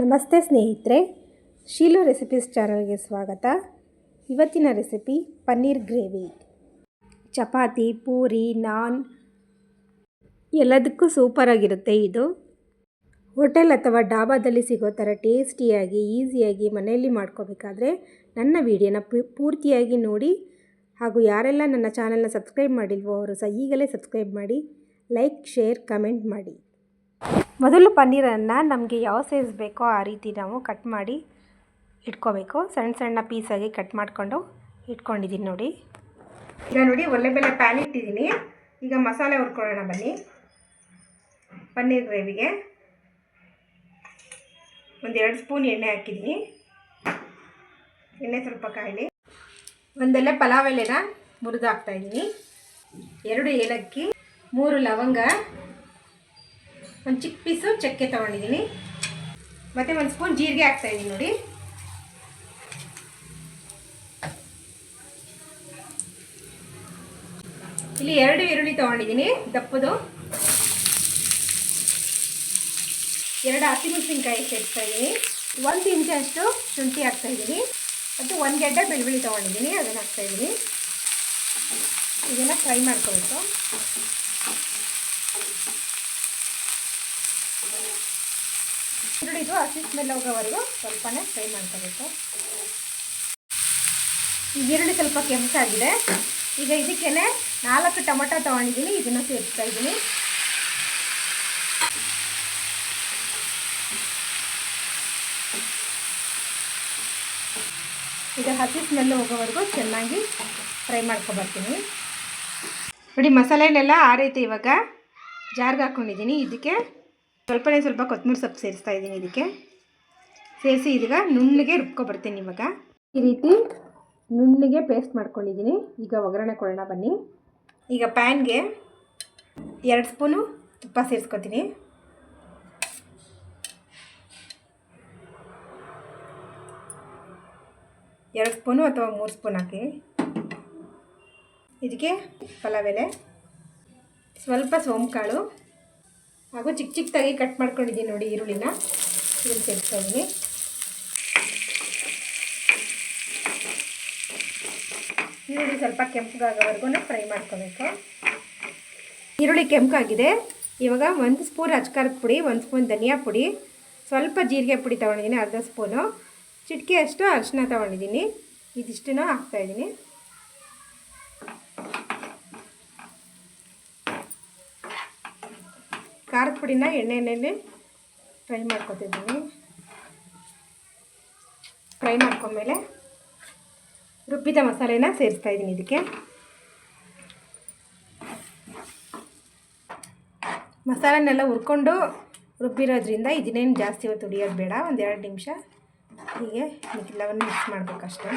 ನಮಸ್ತೆ ಸ್ನೇಹಿತರೆ, ಶೀಲು ರೆಸಿಪೀಸ್ ಚಾನಲ್ಗೆ ಸ್ವಾಗತ. ಇವತ್ತಿನ ರೆಸಿಪಿ ಪನ್ನೀರ್ ಗ್ರೇವಿ. ಚಪಾತಿ, ಪೂರಿ, ನಾನ್ ಎಲ್ಲದಕ್ಕೂ ಸೂಪರಾಗಿರುತ್ತೆ ಇದು. ಹೋಟೆಲ್ ಅಥವಾ ಡಾಬಾದಲ್ಲಿ ಸಿಗೋ ಥರ ಟೇಸ್ಟಿಯಾಗಿ, ಈಸಿಯಾಗಿ ಮನೆಯಲ್ಲಿ ಮಾಡ್ಕೋಬೇಕಾದ್ರೆ ನನ್ನ ವಿಡಿಯೋನ ಪೂರ್ತಿಯಾಗಿ ನೋಡಿ. ಹಾಗೂ ಯಾರೆಲ್ಲ ನನ್ನ ಚಾನಲ್ನ ಸಬ್ಸ್ಕ್ರೈಬ್ ಮಾಡಿಲ್ವೋ, ಅವರು ಸಹ ಈಗಲೇ ಸಬ್ಸ್ಕ್ರೈಬ್ ಮಾಡಿ. ಲೈಕ್, ಶೇರ್, ಕಮೆಂಟ್ ಮಾಡಿ. ಮೊದಲು ಪನ್ನೀರನ್ನು ನಮಗೆ ಯಾವ ಸೈಜ್ ಬೇಕೋ ಆ ರೀತಿ ನಾವು ಕಟ್ ಮಾಡಿ ಇಟ್ಕೋಬೇಕು. ಸಣ್ಣ ಸಣ್ಣ ಪೀಸಾಗಿ ಕಟ್ ಮಾಡಿಕೊಂಡು ಇಟ್ಕೊಂಡಿದ್ದೀನಿ ನೋಡಿ. ಈಗ ನೋಡಿ ಒಳ್ಳೆ ಬೆಲೆ ಪ್ಯಾನ್ ಇಟ್ಟಿದ್ದೀನಿ ಈಗ ಮಸಾಲೆ ಹುರ್ಕೊಳ್ಳೋಣ ಬನ್ನಿ. ಪನ್ನೀರ್ ಗ್ರೇವಿಗೆ ಒಂದೆರಡು ಸ್ಪೂನ್ ಎಣ್ಣೆ ಹಾಕಿದ್ದೀನಿ ಎಣ್ಣೆ ಸ್ವಲ್ಪ ಕಾಯಲಿ. ಒಂದೆಲ್ಲ ಪಲಾವ್ ಎಲೆನ ಮುರಿದು ಹಾಕ್ತಾಯಿದ್ದೀನಿ ಎರಡು ಏಲಕ್ಕಿ, ಮೂರು ಲವಂಗ ಒಂದು ಚಿಕ್ಕ ಪೀಸು ಚಕ್ಕೆ ತೊಗೊಂಡಿದ್ದೀನಿ. ಮತ್ತು ಒಂದು ಸ್ಪೂನ್ ಜೀರಿಗೆ ಹಾಕ್ತಾಯಿದ್ದೀನಿ ನೋಡಿ. ಇಲ್ಲಿ ಎರಡು ಈರುಳ್ಳಿ ತೊಗೊಂಡಿದ್ದೀನಿ, ದಪ್ಪದು. ಎರಡು ಹಸಿಮೆಣಸಿನ್ಕಾಯಿ ಸೇರಿಸ್ತಾ ಇದ್ದೀನಿ ಒಂದು ಇಂಚಷ್ಟು ಶುಂಠಿ ಹಾಕ್ತಾಯಿದ್ದೀನಿ ಮತ್ತು ಒಂದು ಗೆಡ್ಡೆ ಬೆಳ್ಳುಳ್ಳಿ ತೊಗೊಂಡಿದ್ದೀನಿ, ಅದನ್ನು ಹಾಕ್ತಾಯಿದ್ದೀನಿ ಇದೆಲ್ಲ ಫ್ರೈ ಮಾಡ್ಕೋಬೇಕು ಹಸಿ ಸ್ಮೆಲ್ ಹೋಗೋವರೆಗೂ ಸ್ವಲ್ಪನೇ ಫ್ರೈ ಮಾಡ್ಕೋಬೇಕು. ಈಗ ಈರುಳ್ಳಿ ಸ್ವಲ್ಪ ಕೆಂಪಾಗಿದೆ. ಈಗ ಇದಕ್ಕೇನೆ ನಾಲ್ಕು ಟೊಮೊಟೊ ತೊಗೊಂಡಿದ್ದೀನಿ, ಇದನ್ನು ಸೇರಿಸ್ತಾ ಇದ್ದೀನಿ. ಈಗ ಹಸಿ ಸ್ಮೆಲ್ ಹೋಗೋವರೆಗೂ ಚೆನ್ನಾಗಿ ಫ್ರೈ ಮಾಡ್ಕೊಬರ್ತೀನಿ. ನೋಡಿ, ಮಸಾಲೆನೆಲ್ಲ ಆ ರೀತಿ ಇವಾಗ ಜಾರ್ಗೆ ಹಾಕ್ಕೊಂಡಿದ್ದೀನಿ ಇದಕ್ಕೆ ಸ್ವಲ್ಪನೇ ಸ್ವಲ್ಪ ಕೊತ್ತಂಬರಿ ಸೊಪ್ಪು ಸೇರಿಸ್ತಾ ಇದ್ದೀನಿ ಇದಕ್ಕೆ. ಸೇರಿಸಿ ಇದೀಗ ನುಣ್ಣಗೆ ರುಬ್ಕೊಬರ್ತೀನಿ ಇವಾಗ. ಈ ರೀತಿ ನುಣ್ಣಗೆ ಪೇಸ್ಟ್ ಮಾಡ್ಕೊಂಡಿದ್ದೀನಿ. ಈಗ ಒಗ್ಗರಣೆ ಕೊಡೋಣ ಬನ್ನಿ. ಈಗ ಪ್ಯಾನ್ಗೆ ಎರಡು ಸ್ಪೂನು ತುಪ್ಪ ಸೇರಿಸ್ಕೊತೀನಿ. ಎರಡು ಸ್ಪೂನು ಅಥವಾ ಮೂರು ಸ್ಪೂನ್ ಹಾಕಿ. ಇದಕ್ಕೆ ಪಲಾವ್ ಎಲೆ. ಸ್ವಲ್ಪ ಸೋಂಕಾಳು ಹಾಗೂ ಚಿಕ್ಕ ಚಿಕ್ಕದಾಗಿ ಕಟ್ ಮಾಡ್ಕೊಂಡಿದ್ದೀನಿ ನೋಡಿ ಈರುಳ್ಳಿನ. ಇದನ್ನು ಸೇರ್ತಾ ಇದ್ದೀನಿ ಈರುಳ್ಳಿ ಸ್ವಲ್ಪ ಕೆಂಪಗಾಗೋವರೆಗೂ ಫ್ರೈ ಮಾಡ್ಕೋಬೇಕು. ಈರುಳ್ಳಿ ಕೆಂಪಾಗಿದೆ. ಇವಾಗ ಒಂದು ಸ್ಪೂನ್ ಅಚ್ಕಾರದ ಪುಡಿ, ಒಂದು ಸ್ಪೂನ್ ಧನಿಯಾ ಪುಡಿ, ಸ್ವಲ್ಪ ಜೀರಿಗೆ ಪುಡಿ ತೊಗೊಂಡಿದ್ದೀನಿ, ಅರ್ಧ ಸ್ಪೂನು. ಚಿಟಕಿ ಅಷ್ಟು ಅರಿಶಿನ ತೊಗೊಂಡಿದ್ದೀನಿ. ಇದಿಷ್ಟನ್ನು ಹಾಕ್ತಾಯಿದ್ದೀನಿ ಖಾರದ ಪುಡಿನ ಎಣ್ಣೆಯಲ್ಲಿ ಫ್ರೈ ಮಾಡ್ಕೊತಿದ್ದೀನಿ. ಫ್ರೈ ಮಾಡ್ಕೊಂಡ್ಮೇಲೆ ರುಬ್ಬಿದ ಮಸಾಲೆನ ಸೇರಿಸ್ತಾ ಇದ್ದೀನಿ ಇದಕ್ಕೆ. ಮಸಾಲೆನೆಲ್ಲ ಹುರ್ಕೊಂಡು ರುಬ್ಬಿರೋದ್ರಿಂದ ಇದನ್ನೇನು ಜಾಸ್ತಿ ಹೊತ್ತು ಹುಡಿಯೋದು ಬೇಡ, ಒಂದು ಎರಡು ನಿಮಿಷ ಹೀಗೆ ಮಿಕ್ಕಿಲ್ಲವನ್ನು ಮಿಕ್ಸ್ ಮಾಡಬೇಕಷ್ಟೆ.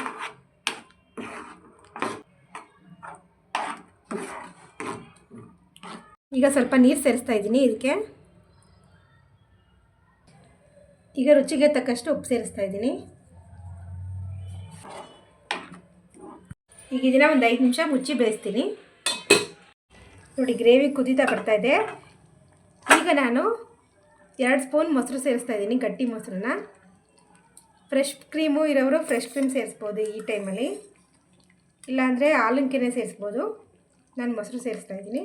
ಈಗ ಸ್ವಲ್ಪ ನೀರು ಸೇರಿಸ್ತಾ ಇದ್ದೀನಿ ಇದಕ್ಕೆ. ಈಗ ರುಚಿಗೆ ತಕ್ಕಷ್ಟು ಉಪ್ಪು ಸೇರಿಸ್ತಾ ಇದ್ದೀನಿ. ಈಗ ಇದನ್ನ ಒಂದು ಐದು ನಿಮಿಷ ಮುಚ್ಚಿ ಬೇಯಿಸ್ತೀನಿ. ನೋಡಿ ಗ್ರೇವಿ ಕುದೀತಾ ಬರ್ತಾ ಇದೆ. ಈಗ ನಾನು ಎರಡು ಸ್ಪೂನ್ ಮೊಸರು ಸೇರಿಸ್ತಾ ಇದ್ದೀನಿ, ಗಟ್ಟಿ ಮೊಸರನ್ನ. ಫ್ರೆಶ್ ಕ್ರೀಮು ಇರೋರು ಫ್ರೆಶ್ ಕ್ರೀಮ್ ಸೇರಿಸ್ಬೋದು ಈ ಟೈಮಲ್ಲಿ ಇಲ್ಲಾಂದರೆ ಹಾಲಂಕೆನೆ ಸೇರಿಸ್ಬೋದು. ನಾನು ಮೊಸರು ಸೇರಿಸ್ತಾ ಇದ್ದೀನಿ.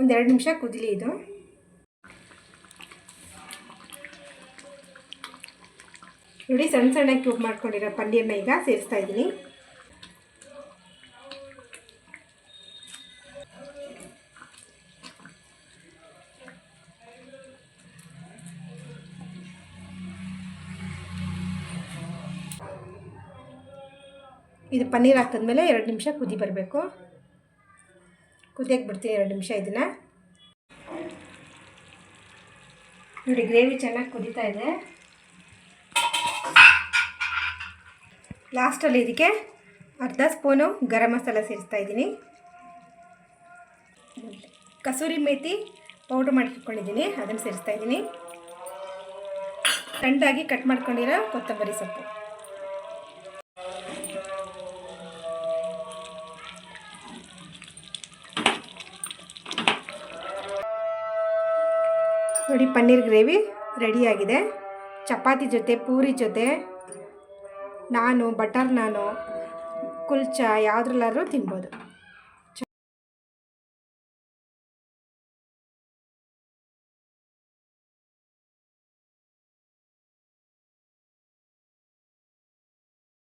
ಒಂದೆರಡು ನಿಮಿಷ ಕುದಿಲಿ ಇದು. ನೋಡಿ, ಸಣ್ಣ ಸಣ್ಣ ಕ್ಯೂಬ್ ಮಾಡ್ಕೊಂಡಿರೋ ಪನ್ನೀರ್ನ ಈಗ ಸೇರಿಸ್ತಾ ಇದ್ದೀನಿ. ಇದು ಪನ್ನೀರ್ ಹಾಕಿದ್ಮೇಲೆ ಎರಡು ನಿಮಿಷ ಕುದಿ ಬರಬೇಕು. ಕುದಿಯಕ್ಕೆ ಬಿಡ್ತೀನಿ ಎರಡು ನಿಮಿಷ ಇದನ್ನು? ನೋಡಿ, ಗ್ರೇವಿ ಚೆನ್ನಾಗಿ ಕುದೀತಾ ಇದೆ. ಲಾಸ್ಟಲ್ಲಿ ಇದಕ್ಕೆ ಅರ್ಧ ಸ್ಪೂನು ಗರಂ ಮಸಾಲ ಸೇರಿಸ್ತಾ ಇದ್ದೀನಿ. ಕಸೂರಿ ಮೇಥಿ ಪೌಡ್ರ್ ಮಾಡಿ ಇಟ್ಕೊಂಡಿದ್ದೀನಿ ಅದನ್ನು ಸೇರಿಸ್ತಾ ಇದ್ದೀನಿ. ಸಣ್ಣದಾಗಿ ಕಟ್ ಮಾಡ್ಕೊಂಡಿರೋ ಕೊತ್ತಂಬರಿ ಸೊಪ್ಪು. ನೋಡಿ ಪನ್ನೀರ್ ಗ್ರೇವಿ ರೆಡಿಯಾಗಿದೆ. ಚಪಾತಿ ಜೊತೆ ಪೂರಿ ಜೊತೆ ನಾನು ಬಟರ್ ನಾನು ಕುಲ್ಚಾ ಯಾವುದ್ರಲ್ಲಾದ್ರೂ ತಿನ್ಬೋದು.